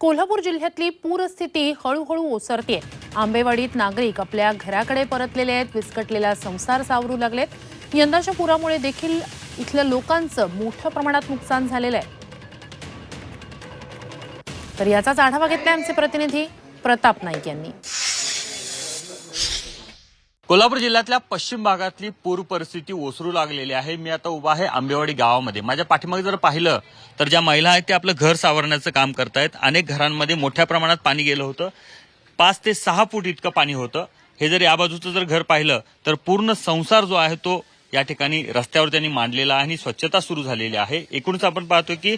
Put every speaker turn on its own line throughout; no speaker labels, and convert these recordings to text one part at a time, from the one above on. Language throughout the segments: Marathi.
कोल्हापूर जिल्ह्यातली पूरस्थिती हळूहळू ओसरतीये. आंबेवाडीत नागरिक आपल्या घराकडे परतलेले आहेत विस्कटलेला संसार सावरू लागलेत. यंदाच्या पुरामुळे देखील इथल्या लोकांचं मोठ्या प्रमाणात नुकसान झालेलं आहे. तर याचाच आढावा घेतलाय आमचे प्रतिनिधी प्रताप नाईक यांनी.
कोल्हापूर जिल्ह्यातल्या पश्चिम भागातली पूर परिस्थिती ओसरू लागलेली आहे. मी आता उभा आहे आंबेवाडी गावामध्ये. माझ्या पाठीमागे जर पाहिलं तर ज्या महिला आहेत ते आपलं घर सावरण्याचं काम करतायत. अनेक घरांमध्ये मोठ्या प्रमाणात पाणी गेलं होतं. पाच ते सहा फूट इतकं पाणी होतं. हे जर या बाजूचं जर घर पाहिलं तर पूर्ण संसार जो आहे तो या ठिकाणी रस्त्यावर त्यांनी मांडलेला आहे आणि स्वच्छता सुरू झालेली आहे. एकूणच आपण पाहतो की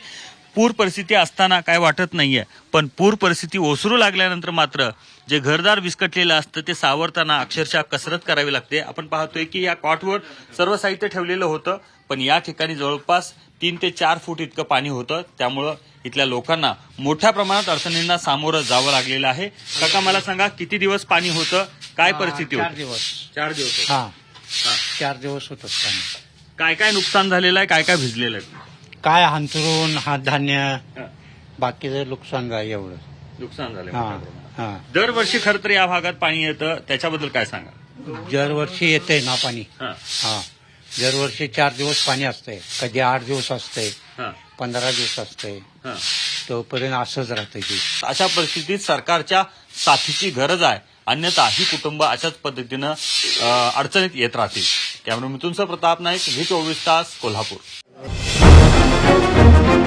पूर परिस्थिती असताना काय वाटत नाहीये. पण पूर परिस्थिती ओसरू लागल्यानंतर मात्र जे घरदार विस्कटलेलं असतं ते सावरताना अक्षरशः कसरत करावी लागते. आपण पाहतोय की या कॉटवर सर्व साहित्य ठेवलेलं होतं पण या ठिकाणी जवळपास तीन ते चार फूट इतकं पाणी होतं. त्यामुळं इथल्या लोकांना मोठ्या प्रमाणात अडचणींना सामोरं जावं लागलेलं आहे. काका मला सांगा किती दिवस पाणी होतं? काय परिस्थिती
चार
होती
दिवस.
चार दिवस होतं.
हा. चार दिवस होत पाणी.
काय काय नुकसान झालेलं आहे? काय काय भिजलेलं आहे?
काय हंतरून हा धान्य
हा.
बाकीचं नुकसान झालं एवढं
नुकसान झालं
हा. हा.
दरवर्षी खरं तर या भागात पाणी येतं त्याच्याबद्दल काय सांगा
दरवर्षी येतंय ना पाणी.
हा,
हा. दरवर्षी चार दिवस पाणी असतंय. कधी आठ दिवस असतंय
हा,
पंधरा दिवस असतंय.
हा.
तोपर्यंत असंच राहतंय ते.
अशा परिस्थितीत सरकारच्या साथीची गरज आहे. अन्यथा ही कुटुंब अशाच पद्धतीनं अं, अडचणीत येत राहतील. त्यामुळे मिथुनसह प्रताप नाईक व्ही चोवीस तास कोल्हापूर. Thank you.